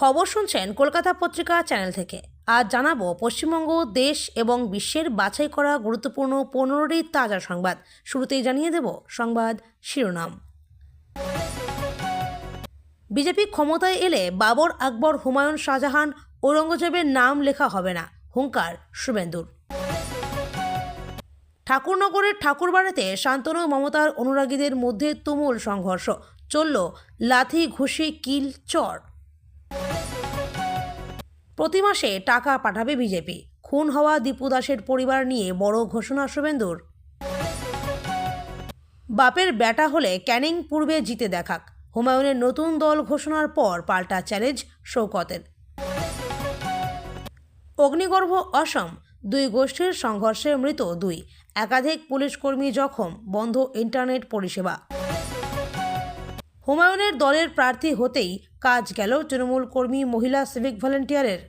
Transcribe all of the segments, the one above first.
খবর শুনছেন কলকাতা পত্রিকা চ্যানেল থেকে। আজ জানাব পশ্চিমবঙ্গ, দেশ এবং বিশ্বের বাছাই করা গুরুত্বপূর্ণ পনেরোটি তাজা সংবাদ। শুরুতেই জানিয়ে দেব সংবাদ শিরোনাম। বিজেপি ক্ষমতায় এলে বাবর আকবর, হুমায়ুন শাহজাহান, ঔরঙ্গজেবের নাম লেখা হবে না। হুঙ্কার, শুভেন্দুর। ঠাকুরনগরের ঠাকুরবাড়িতে শান্তনু মমতার অনুরাগীদের মধ্যে তুমুল সংঘর্ষ। চলল লাথি, ঘুষি, কিল, চর। প্রতি মাসে টাকা পাঠাবে বিজেপি। খুন হওয়া দীপু দাসের পরিবার নিয়ে বড় ঘোষণা শুভেন্দুর। বাপের ব্যাটা হলে ক্যানিং পূর্বে জিতে দেখাক। হুমায়ুনের নতুন দল ঘোষণার পর পাল্টা চ্যালেঞ্জ শৌকতের। অগ্নিগর্ভ অসম, দুই গোষ্ঠীর সংঘর্ষে মৃত দুই। একাধিক পুলিশ কর্মী জখম, বন্ধ ইন্টারনেট পরিষেবা। হুমায়ুনের দলের প্রার্থী হতেই কাজ গেল তৃণমূল কর্মী মহিলা সিভিক ভলেন্টিয়ারের।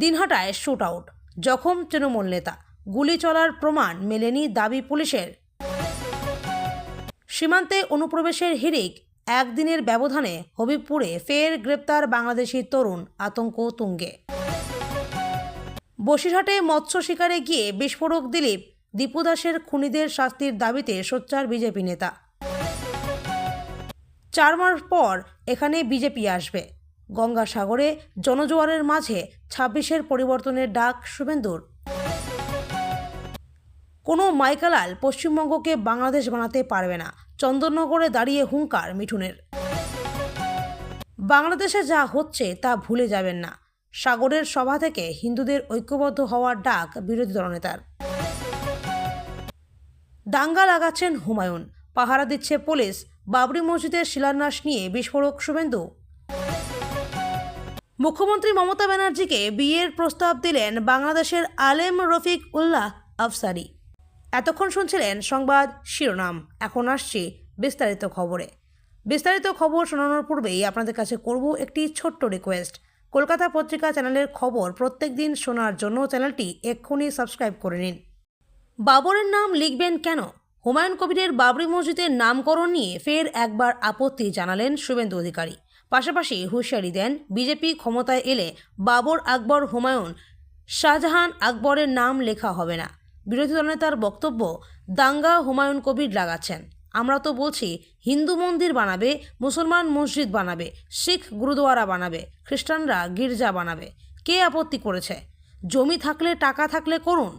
দিনহাটায় শুট আউট, জখম তৃণমূল নেতা। গুলি চলার প্রমাণ মেলেনি দাবি পুলিশের। সীমান্তে অনুপ্রবেশের হিড়িক, একদিনের ব্যবধানে হবিবপুরে ফের গ্রেপ্তার বাংলাদেশি তরুণ আতঙ্ক তুঙ্গে। বসিরহাটে মৎস্য শিকারে গিয়ে বিস্ফোরক দিলীপ, দীপু দাসের খুনিদের শাস্তির দাবিতে সোচ্চার বিজেপি নেতা। চার মাস পর এখানে বিজেপি আসবে। গঙ্গাসাগরে জনজোয়ারের মাঝে ছাব্বিশের পরিবর্তনের ডাক, শুভেন্দুর। কোনো মাইকালাল পশ্চিমবঙ্গকে বাংলাদেশ বানাতে পারবে না। চন্দননগরে দাঁড়িয়ে হুঙ্কার মিঠুনের। বাংলাদেশে যা হচ্ছে তা ভুলে যাবেন না। সাগরের সভা থেকে হিন্দুদের ঐক্যবদ্ধ হওয়ার ডাক বিরোধী দলনেতার। দাঙ্গা লাগাচ্ছেন হুমায়ুন। পাহারা দিচ্ছে পুলিশ। বাবরি মসজিদের শিলান্যাস নিয়ে বিস্ফোরক শুভেন্দু। মুখ্যমন্ত্রী মমতা ব্যানার্জিকে বিয়ের প্রস্তাব দিলেন বাংলাদেশের আলেম রফিক উল্লাহ আফসারি। এতক্ষণ শুনছিলেন সংবাদ শিরোনাম। এখন আসছি বিস্তারিত খবরে। বিস্তারিত খবর শোনানোর পূর্বেই আপনাদের কাছে করব একটি ছোট্ট রিকোয়েস্ট কলকাতা পত্রিকা চ্যানেলের খবর প্রত্যেক দিন শোনার জন্য চ্যানেলটি এক্ষুনি সাবস্ক্রাইব করে নিন। বাবরের নাম লিখবেন কেন? হুমায়ুন কবিরের বাবরি মসজিদের নামকরণ নিয়ে ফের একবার আপত্তি জানালেন শুভেন্দু অধিকারী। পাশাপাশি হুঁশিয়ারি দেন বিজেপি ক্ষমতায় এলে বাবর আকবর হুমায়ুন, শাহজাহান আকবরের নাম লেখা হবে না। বিরোধী দলনেতার বক্তব্য, দাঙ্গা হুমায়ুন কবির লাগাচ্ছেন। আমরা তো বলছি, হিন্দু মন্দির বানাবে, মুসলমান মসজিদ বানাবে, শিখ গুরুদুয়ারা বানাবে, খ্রিস্টানরা গির্জা বানাবে। কে আপত্তি করেছে? জমি থাকলে, টাকা থাকলে করুন।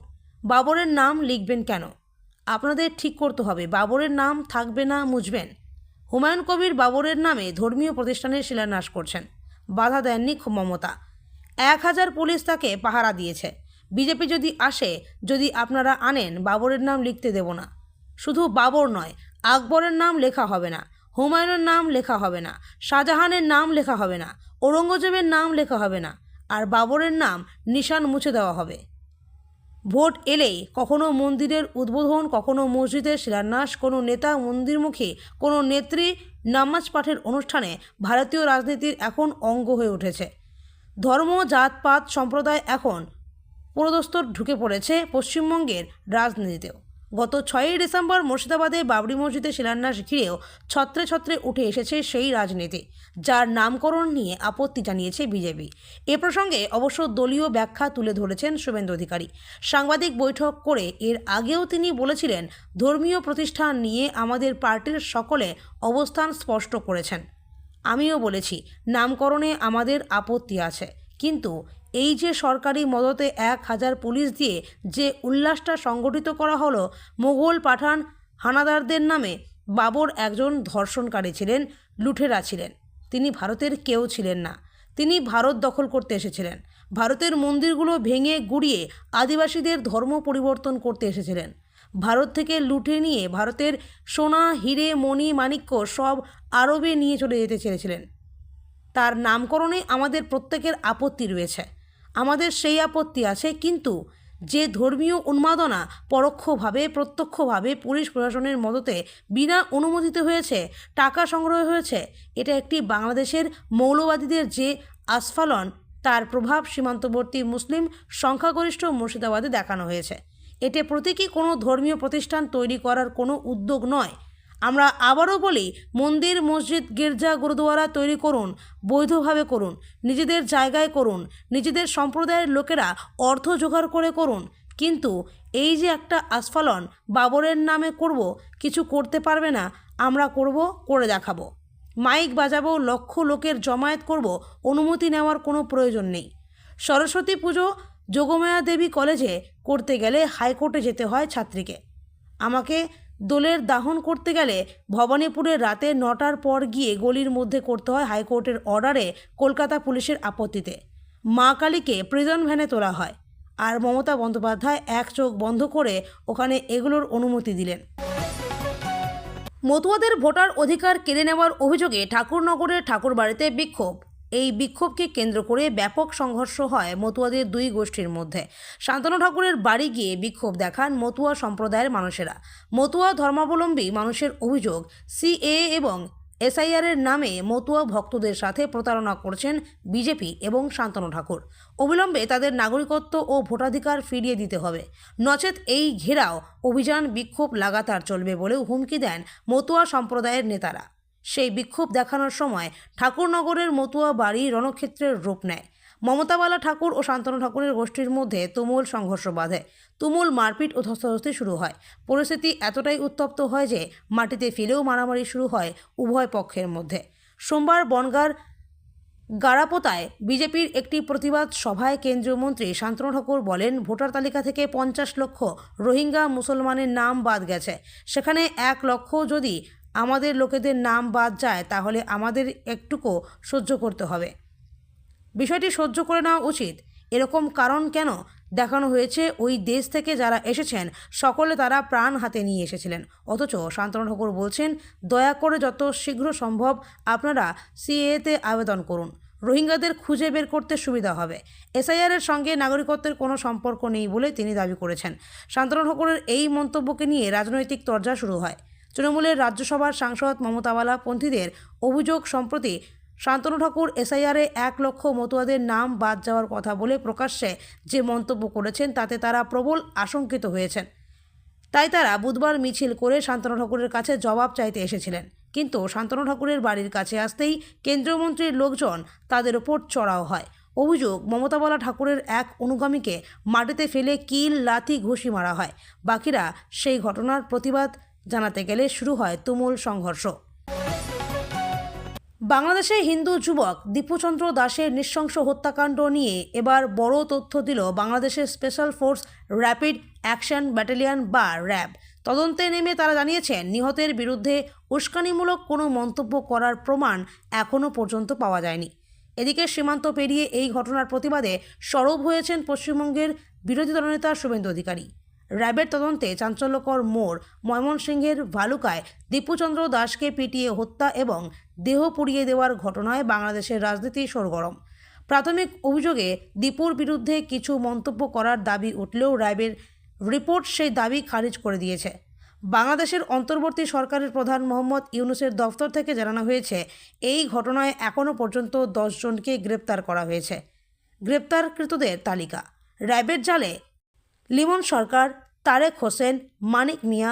বাবরের নাম লিখবেন কেন? আপনাদের ঠিক করতে হবে। বাবরের নাম থাকবে না মুছবেন হুমায়ুন কবির বাবরের নামে ধর্মীয় প্রতিষ্ঠানের শিলান্যাস করছেন। বাধা দেননি মমতা। এক হাজার পুলিশ তাকে পাহারা দিয়েছে। বিজেপি যদি আসে, যদি আপনারা আনেন, বাবরের নাম লিখতে দেব না। শুধু বাবর নয়, আকবরের নাম লেখা হবে না, হুমায়ুনের নাম লেখা হবে না, শাহজাহানের নাম লেখা হবে না, ঔরঙ্গজেবের নাম লেখা হবে না, আর বাবরের নাম নিশান মুছে দেওয়া হবে। ভোট এলেই কখনো মন্দিরের উদ্বোধন, কখনো মসজিদের শিলান্যাস, কোনো নেতা মন্দিরমুখী, কোনো নেত্রী নামাজ পাঠের অনুষ্ঠানে ভারতীয় রাজনীতির এখন অঙ্গ হয়ে উঠেছে। ধর্ম, জাতপাত সম্প্রদায় এখন পুরোদস্তর ঢুকে পড়েছে পশ্চিমবঙ্গের রাজনীতিতেও। গত ছয়ই ডিসেম্বর মুর্শিদাবাদে বাবরি মসজিদের শিলান্যাস ঘিরেও ছত্রে ছত্রে উঠে এসেছে সেই রাজনীতি। যার নামকরণ নিয়ে আপত্তি জানিয়েছে বিজেপি। এ প্রসঙ্গে অবশ্য দলীয় ব্যাখ্যা তুলে ধরেছেন শুভেন্দু অধিকারী। সাংবাদিক বৈঠক করে এর আগেও তিনি বলেছিলেন, ধর্মীয় প্রতিষ্ঠান নিয়ে আমাদের পার্টির সকলে অবস্থান স্পষ্ট করেছেন। আমিও বলেছি, নামকরণে আমাদের আপত্তি আছে। কিন্তু এই যে সরকারি মদতে এক হাজার পুলিশ দিয়ে যে উল্লাসটা সংগঠিত করা হলো, মোগল পাঠান হানাদারদের নামে বাবর একজন ধর্ষণকারী ছিলেন, লুঠেরা ছিলেন। তিনি ভারতের কেউ ছিলেন না। তিনি ভারত দখল করতে এসেছিলেন। ভারতের মন্দিরগুলো ভেঙে গুড়িয়ে আদিবাসীদের ধর্ম পরিবর্তন করতে এসেছিলেন। ভারত থেকে লুটে নিয়ে ভারতের সোনা, হিরে, মণি, মাণিক্য সব আরবে নিয়ে চলে যেতে চেয়েছিলেন। তার নামকরণে আমাদের প্রত্যেকের আপত্তি রয়েছে। আমাদের সেই আপত্তি আছে, কিন্তু যে ধর্মীয় উন্মাদনা পরোক্ষভাবে, প্রত্যক্ষভাবে পুলিশ প্রশাসনের মদতে বিনা অনুমোদিত হয়েছে, টাকা সংগ্রহ হয়েছে, এটা একটি বাংলাদেশের মৌলবাদীদের যে আস্ফালন, তার প্রভাব সীমান্তবর্তী মুসলিম সংখ্যাগরিষ্ঠ মুর্শিদাবাদে দেখানো হয়েছে। এতে প্রতীকী কোনো ধর্মীয় প্রতিষ্ঠান তৈরি করার কোনো উদ্যোগ নয়। আমরা আবারও বলি, মন্দির, মসজিদ, গির্জা, গুরুদুয়ারা তৈরি করুন, বৈধভাবে করুন, নিজেদের জায়গায় করুন, নিজেদের সম্প্রদায়ের লোকেরা অর্থ জোগাড় করে করুন। কিন্তু এই যে একটা আস্ফালন, বাবরের নামে করব, কিছু করতে পারবে না, আমরা করব, করে দেখাবো। মাইক বাজাবো, লক্ষ লোকের জমায়েত করব, অনুমতি নেওয়ার কোনো প্রয়োজন নেই। সরস্বতী পুজো যোগমায়া দেবী কলেজে করতে গেলে হাইকোর্টে যেতে হয় ছাত্রীকে। আমাকে দোলের দাহন করতে গেলে ভবানীপুরে রাতে নটার পর গিয়ে গলির মধ্যে করতে হয় হাইকোর্টের অর্ডারে কলকাতা পুলিশের আপত্তিতে। মা কালীকে প্রিজন ভ্যানে তোলা হয় আর মমতা বন্দ্যোপাধ্যায় এক চোখ বন্ধ করে ওখানে এগুলোর অনুমতি দিলেন। মতুয়াদের ভোটার অধিকার কেড়ে নেওয়ার অভিযোগে ঠাকুরনগরের ঠাকুরবাড়িতে বিক্ষোভ। এই বিক্ষোভকে কেন্দ্র করে ব্যাপক সংঘর্ষ হয় মতুয়াদের দুই গোষ্ঠীর মধ্যে। শান্তনু ঠাকুরের বাড়ি গিয়ে বিক্ষোভ দেখান মতুয়া সম্প্রদায়ের মানুষেরা। মতুয়া ধর্মাবলম্বী মানুষের অভিযোগ সিএ এবং এসআইআরের নামে মতুয়া ভক্তদের সাথে প্রতারণা করছেন বিজেপি এবং শান্তনু ঠাকুর। অবিলম্বে তাদের নাগরিকত্ব ও ভোটাধিকার ফিরিয়ে দিতে হবে। নচেত এই ঘেরাও অভিযান বিক্ষোভ লাগাতার চলবে বলেও হুমকি দেন মতুয়া সম্প্রদায়ের নেতারা। সেই বিক্ষোভ দেখানোর সময় ঠাকুরনগরের মতুয়া বাড়ি রণক্ষেত্রের রূপ নেয়। মমতাবালা ঠাকুর ও শান্তনু ঠাকুরের গোষ্ঠীর মধ্যে তুমুল সংঘর্ষ বাধে। তুমুল মারপিট ও ধস্তাধস্তি শুরু হয়। পরিস্থিতি এতটাই উত্তপ্ত হয় যে মাটিতে ফেলেও মারামারি শুরু হয় উভয় পক্ষের মধ্যে। সোমবার বনগার গাড়াপোতায় বিজেপির একটি প্রতিবাদ সভায় কেন্দ্রীয় মন্ত্রী শান্তনু ঠাকুর বলেন, ভোটার তালিকা থেকে পঞ্চাশ লক্ষ রোহিঙ্গা মুসলমানের নাম বাদ গেছে। সেখানে এক লক্ষ যদি আমাদের লোকেদের নাম বাদ যায়, তাহলে আমাদের একটুকু সহ্য করতে হবে। বিষয়টি সহ্য করে নেওয়া উচিত। এরকম কারণ কেন দেখানো হয়েছে? ওই দেশ থেকে যারা এসেছেন, সকলে তারা প্রাণ হাতে নিয়ে এসেছিলেন। অথচ শান্তনু ঠাকুর বলছেন, দয়া করে যত শীঘ্র সম্ভব আপনারা সিএতে আবেদন করুন। রোহিঙ্গাদের খুঁজে বের করতে সুবিধা হবে। এসআইআরের সঙ্গে নাগরিকত্বের কোনো সম্পর্ক নেই বলে তিনি দাবি করেছেন। শান্তনু ঠাকুরের এই মন্তব্যকে নিয়ে রাজনৈতিক তরজা শুরু হয়। তৃণমূলের রাজ্যসভার সাংসদ মমতাওয়ালা পন্থীদের অভিযোগ সম্প্রতি শান্তনু ঠাকুর এসআইআরে এক লক্ষ মতুয়াদের নাম বাদ যাওয়ার কথা বলে প্রকাশ্যে যে মন্তব্য করেছেন, তাতে তারা প্রবল আশঙ্কিত হয়েছেন। তাই তারা বুধবার মিছিল করে শান্তনু ঠাকুরের কাছে জবাব চাইতে এসেছিলেন। কিন্তু শান্তনু ঠাকুরের বাড়ির কাছে আসতেই কেন্দ্রীয় মন্ত্রীর লোকজন তাদের ওপর চড়াও হয়। অভিযোগ মমতাবালা ঠাকুরের এক অনুগামীকে মাটিতে ফেলে কিল, লাথি, ঘুষি মারা হয়। বাকিরা সেই ঘটনার প্রতিবাদ জানাতে গেলে শুরু হয় তুমুল সংঘর্ষ। বাংলাদেশে হিন্দু যুবক দীপুচন্দ্র দাসের নৃশংস হত্যাকাণ্ড নিয়ে এবার বড় তথ্য দিল বাংলাদেশের special force rapid action battalion বা র্যাব। তদন্তে নেমে তারা জানিয়েছেন, নিহতের বিরুদ্ধে উস্কানিমূলক কোনো মন্তব্য করার প্রমাণ এখনও পর্যন্ত পাওয়া যায়নি। এদিকে সীমান্ত পেরিয়ে এই ঘটনার প্রতিবাদে সরব হয়েছেন পশ্চিমবঙ্গের বিরোধী দলনেতা শুভেন্দু অধিকারী। র্যাবের তদন্তে চাঞ্চল্যকর মোড় ময়মনসিংহের ভালুকায় দীপুচন্দ্র দাসকে পিটিয়ে হত্যা এবং দেহ পুড়িয়ে দেওয়ার ঘটনায় বাংলাদেশের রাজনীতি সরগরম। প্রাথমিক অভিযোগে দীপুর বিরুদ্ধে কিছু মন্তব্য করার দাবি উঠলেও র্যাবের রিপোর্ট সেই দাবি খারিজ করে দিয়েছে। বাংলাদেশের অন্তর্বর্তী সরকারের প্রধান মোহাম্মদ ইউনুসের দফতর থেকে জানানো হয়েছে, এই ঘটনায় এখনও পর্যন্ত দশজনকে গ্রেপ্তার করা হয়েছে। গ্রেপ্তারকৃতদের তালিকা, র্যাবের জালে লিমন সরকার, তারেক হোসেন, মানিক মিয়া,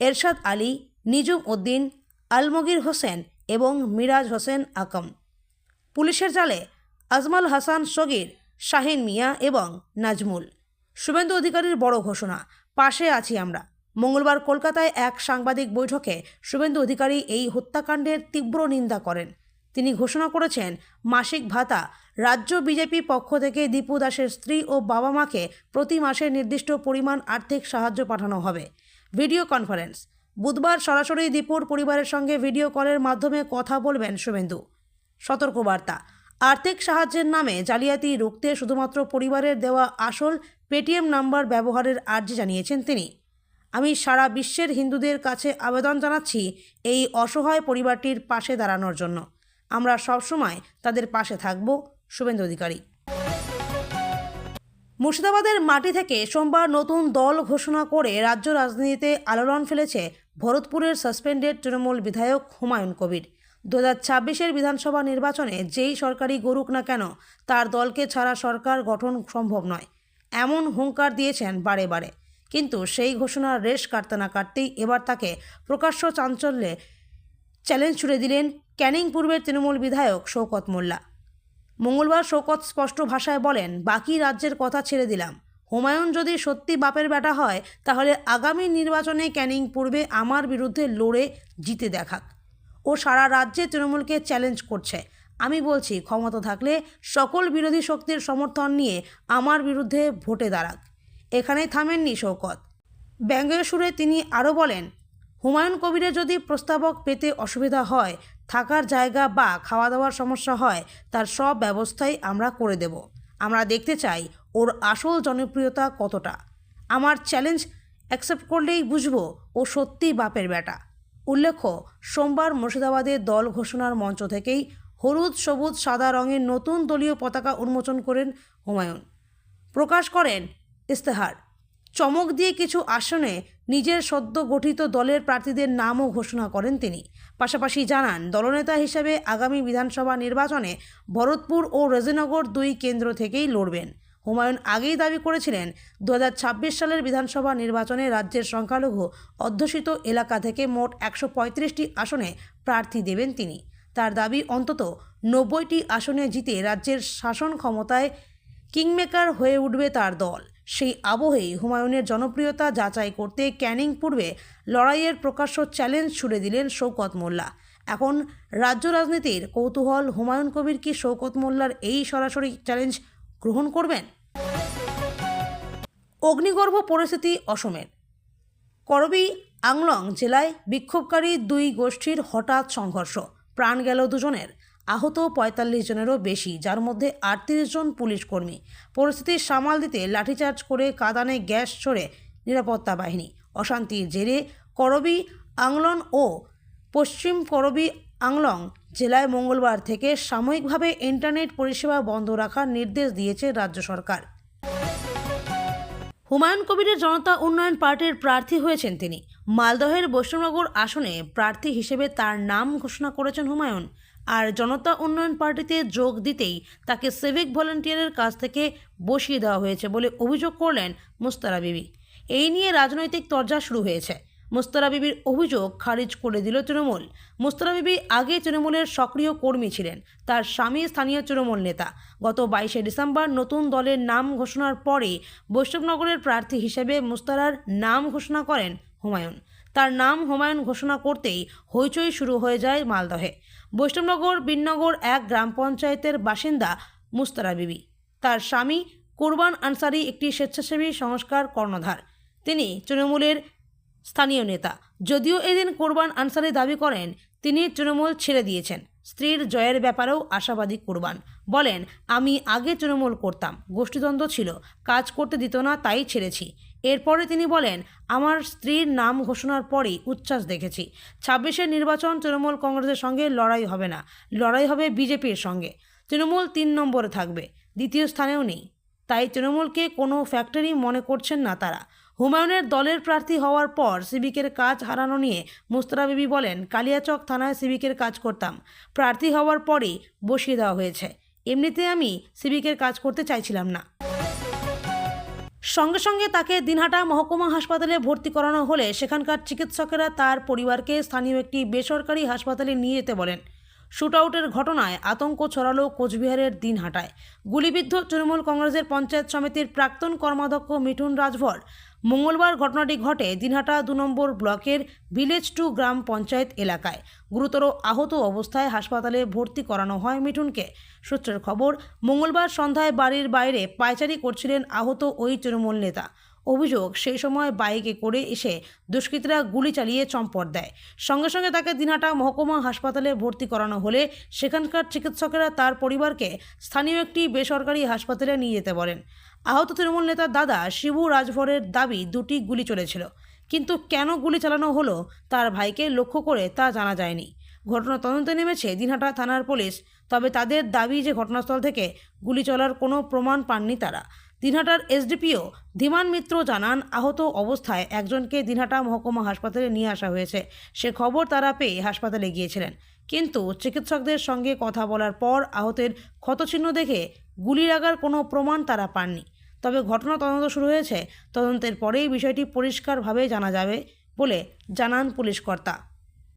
এরশাদ আলী নিজুম উদ্দিন, আলমগীর হোসেন এবং মিরাজ হোসেন আকম। পুলিশের জালে আজমাল হাসান, সগির, শাহিন মিয়া এবং নাজমুল। শুভেন্দু অধিকারীর বড় ঘোষণা, পাশে আছি আমরা। মঙ্গলবার কলকাতায় এক সাংবাদিক বৈঠকে শুভেন্দু অধিকারী এই হত্যাকাণ্ডের তীব্র নিন্দা করেন। তিনি ঘোষণা করেছেন, মাসিক ভাতা। রাজ্য বিজেপি পক্ষ থেকে দীপু দাসের স্ত্রী ও বাবা মাকে প্রতি মাসে নির্দিষ্ট পরিমাণ আর্থিক সাহায্য পাঠানো হবে। Video conference. বুধবার সরাসরি দীপুর পরিবারের সঙ্গে ভিডিও কলের মাধ্যমে কথা বলবেন শুভেন্দু। সতর্কবার্তা। আর্থিক সাহায্যের নামে জালিয়াতি রুখতে শুধুমাত্র পরিবারের দেওয়া আসল পেটিএম নাম্বার ব্যবহারের আর্জি জানিয়েছেন তিনি। আমি সারা বিশ্বের হিন্দুদের কাছে আবেদন জানাচ্ছি এই অসহায় পরিবারটির পাশে দাঁড়ানোর জন্য। আমরা সবসময় তাদের পাশে থাকব, শুভেন্দু অধিকারী। মুর্শিদাবাদের মাটি থেকে সোমবার নতুন দল ঘোষণা করে রাজ্য রাজনীতিতে আলোড়ন ফেলেছে ভরতপুরের সাসপেন্ডেড তৃণমূল বিধায়ক হুমায়ুন কবির। দু হাজার ছাব্বিশের বিধানসভা নির্বাচনে যেই সরকারি গড়ুক না কেন, তার দলকে ছাড়া সরকার গঠন সম্ভব নয়। এমন হুঙ্কার দিয়েছেন বারে বারে। কিন্তু সেই ঘোষণার রেশ কাটতে না কাটতেই এবার তাকে প্রকাশ্য চাঞ্চল্যে চ্যালেঞ্জ ছুড়ে দিলেন ক্যানিং পূর্বের তৃণমূল বিধায়ক শওকত মোল্লা। মঙ্গলবার শওকত স্পষ্ট ভাষায় বলেন, বাকি রাজ্যের কথা ছেড়ে দিলাম। হুমায়ুন যদি সত্যি বাপের বেটা হয়, তাহলে আগামী নির্বাচনে ক্যানিং পূর্বে আমার বিরুদ্ধে লড়ে জিতে দেখাক। ও সারা রাজ্যে তৃণমূলকে চ্যালেঞ্জ করছে। আমি বলছি, ক্ষমতা থাকলে সকল বিরোধী শক্তির সমর্থন নিয়ে আমার বিরুদ্ধে ভোটে দাঁড়াক। এখানেই থামেননি শওকত। ব্যঙ্গের সুরে তিনি আরও বলেন, হুমায়ুন কবিরের যদি প্রস্তাবক পেতে অসুবিধা হয় থাকার জায়গা বা খাওয়া দাওয়ার সমস্যা হয়, তার সব ব্যবস্থাই আমরা করে দেব। আমরা দেখতে চাই ওর আসল জনপ্রিয়তা কতটা। আমার চ্যালেঞ্জ অ্যাকসেপ্ট করলেই বুঝব ও সত্যি বাপের বেটা। উল্লেখ্য, সোমবার মুর্শিদাবাদে দল ঘোষণার মঞ্চ থেকেই হলুদ, সবুজ, সাদা রঙের নতুন দলীয় পতাকা উন্মোচন করেন হুমায়ুন। প্রকাশ করেন ইস্তেহার চমক দিয়ে কিছু আসনে নিজের সদ্য গঠিত দলের প্রার্থীদের নামও ঘোষণা করেন তিনি। পাশাপাশি জানান, দলনেতা হিসেবে আগামী বিধানসভা নির্বাচনে ভরতপুর ও রেজিনগর দুই কেন্দ্র থেকেই লড়বেন। হুমায়ুন আগেই দাবি করেছিলেন দু হাজার ছাব্বিশ সালের বিধানসভা নির্বাচনে রাজ্যের সংখ্যালঘু অধ্যুষিত এলাকা থেকে মোট একশো আসনে প্রার্থী দেবেন তিনি। তার দাবি, অন্তত নব্বইটি আসনে জিতে রাজ্যের শাসন ক্ষমতায় কিংমেকার হয়ে উঠবে তার দল। সেই আবহেই হুমায়ুনের জনপ্রিয়তা যাচাই করতে ক্যানিং পূর্বে লড়াইয়ের প্রকাশ্য চ্যালেঞ্জ ছুড়ে দিলেন শৌকত মোল্লা। এখন রাজ্য রাজনীতির কৌতূহল হুমায়ুন কবির কি শৌকত মোল্লার এই সরাসরি চ্যালেঞ্জ গ্রহণ করবেন? অগ্নিগর্ভ পরিস্থিতি অসমের। করবি আংলং জেলায় বিক্ষোভকারী দুই গোষ্ঠীর হঠাৎ সংঘর্ষ। প্রাণ গেল দুজনের। আহত পঁয়তাল্লিশ জনেরও বেশি, যার মধ্যে আটত্রিশ জন পুলিশ কর্মী। পরিস্থিতি সামাল দিতে লাঠিচার্জ করে কাদানে গ্যাস ছড়ে নিরাপত্তা বাহিনী। অশান্তির জেরে করবি আংলন ও পশ্চিম করবি আংলং জেলায় মঙ্গলবার থেকে সাময়িকভাবে ইন্টারনেট পরিষেবা বন্ধ রাখার নির্দেশ দিয়েছে রাজ্য সরকার। হুমায়ুন কবিরের জনতা উন্নয়ন পার্টির প্রার্থী হয়েছেন তিনি। মালদহের বৈষ্ণবনগর আসনে প্রার্থী হিসেবে তার নাম ঘোষণা করেছেন হুমায়ুন। আর জনতা উন্নয়ন পার্টিতে যোগ দিতেই তাকে সিভিক ভলেন্টিয়ারের কাছ থেকে বসিয়ে দেওয়া হয়েছে বলে অভিযোগ করলেন মুস্তারা বিবি। এই নিয়ে রাজনৈতিক তরজা শুরু হয়েছে। মুস্তারা বিবির অভিযোগ খারিজ করে দিল তৃণমূল। মুস্তারা বিবি আগে তৃণমূলের সক্রিয় কর্মী ছিলেন। তার স্বামী স্থানীয় তৃণমূল নেতা। গত বাইশে ডিসেম্বর নতুন দলের নাম ঘোষণার পরে বৈষ্ণবনগরের প্রার্থী হিসেবে মুস্তারার নাম ঘোষণা করেন হুমায়ুন। তার নাম হুমায়ুন ঘোষণা করতেই হইচই শুরু হয়ে যায় মালদহে। বৈষ্ণবনগর, বিননগর এক গ্রাম পঞ্চায়েতের বাসিন্দা মুস্তারা বিবি। তার স্বামী কুরবান আনসারি একটি স্বেচ্ছাসেবী সংস্কার কর্ণধার। তিনি তৃণমূলের স্থানীয় নেতা। যদিও এদিন কোরবান আনসারি দাবি করেন, তিনি তৃণমূল ছেড়ে দিয়েছেন। স্ত্রীর জয়ের ব্যাপারেও আশাবাদী কোরবান। বলেন, আমি আগে তৃণমূল করতাম। গোষ্ঠীদ্বন্দ্ব ছিল। কাজ করতে দিত না, তাই ছেড়েছি। এরপরে তিনি বলেন, আমার স্ত্রীর নাম ঘোষণার পরেই উচ্ছ্বাস দেখেছি। ছাব্বিশের নির্বাচন তৃণমূল কংগ্রেসের সঙ্গে লড়াই হবে না। লড়াই হবে বিজেপির সঙ্গে। তৃণমূল তিন নম্বরে থাকবে। দ্বিতীয় স্থানেও নেই। তাই তৃণমূলকে কোনো ফ্যাক্টরি মনে করছেন না তারা। হুমায়ুনের দলের প্রার্থী হওয়ার পর সিভিকের কাজ হারানো নিয়ে মুস্তারা বিবি বলেন, কালিয়াচক থানায় সিভিকের কাজ করতাম। প্রার্থী হওয়ার পরেই বসিয়ে দেওয়া হয়েছে। এমনিতে আমি সিভিকের কাজ করতে চাইছিলাম না। সঙ্গে সঙ্গে তাকে দিনহাটা মহকুমা হাসপাতালে ভর্তি করানো হলে সেখানকার চিকিৎসকেরা তার পরিবারকে স্থানীয় একটি বেসরকারি হাসপাতালে নিয়ে যেতে বলেন। শুটআউটের ঘটনায় আতঙ্ক ছড়ালো কোচবিহারের দিনহাটায়। গুলিবিদ্ধ তৃণমূল কংগ্রেসের পঞ্চায়েত সমিতির প্রাক্তন কর্মাধ্যক্ষ মিঠুন রাজভর মঙ্গলবার ঘটনাটি ঘটে দিনহাটা দু নম্বর ব্লকের ভিলেজ টু গ্রাম পঞ্চায়েত এলাকায়। গুরুতর আহত অবস্থায় হাসপাতালে ভর্তি করানো হয় মিঠুনকে। সূত্রের খবর, মঙ্গলবার সন্ধ্যায় বাড়ির বাইরে পায়চারি করছিলেন আহত ওই তৃণমূল নেতা। অভিযোগ, সেই সময় বাইকে করে এসে দুষ্কৃতীরা গুলি চালিয়ে চম্পট দেয়। সঙ্গে সঙ্গে তাকে দিনহাটা মহকুমা হাসপাতালে ভর্তি করানো হলে সেখানকার চিকিৎসকেরা তার পরিবারকে স্থানীয় একটি বেসরকারি হাসপাতালে নিয়ে যেতে বলেন। আহত তৃণমূল নেতার দাদা শিবু রাজভরের দাবি দুটি গুলি চলেছিল। কিন্তু কেন গুলি চালানো হলো তার ভাইকে লক্ষ্য করে তা জানা যায়নি। ঘটনা তদন্তে নেমেছে দিনহাটা থানার পুলিশ, তবে তাদের দাবি যে ঘটনাস্থল থেকে গুলি চলার কোনো প্রমাণ পাননি তারা। দিনহাটার এসডিপিও ধীমান মিত্র জানান, আহত অবস্থায় একজনকে দিনহাটা মহকুমা হাসপাতালে নিয়ে আসা হয়েছে। সে খবর তারা পেয়ে হাসপাতালে গিয়েছিলেন। কিন্তু চিকিৎসকদের সঙ্গে কথা বলার পর আহতের ক্ষতচিহ্ন দেখে গুলি লাগার কোনো প্রমাণ তারা পাননি। তবে ঘটনা তদন্ত শুরু হয়েছে। তদন্তের পরেই বিষয়টি পরিষ্কারভাবে জানা যাবে বলে জানান পুলিশ কর্তা।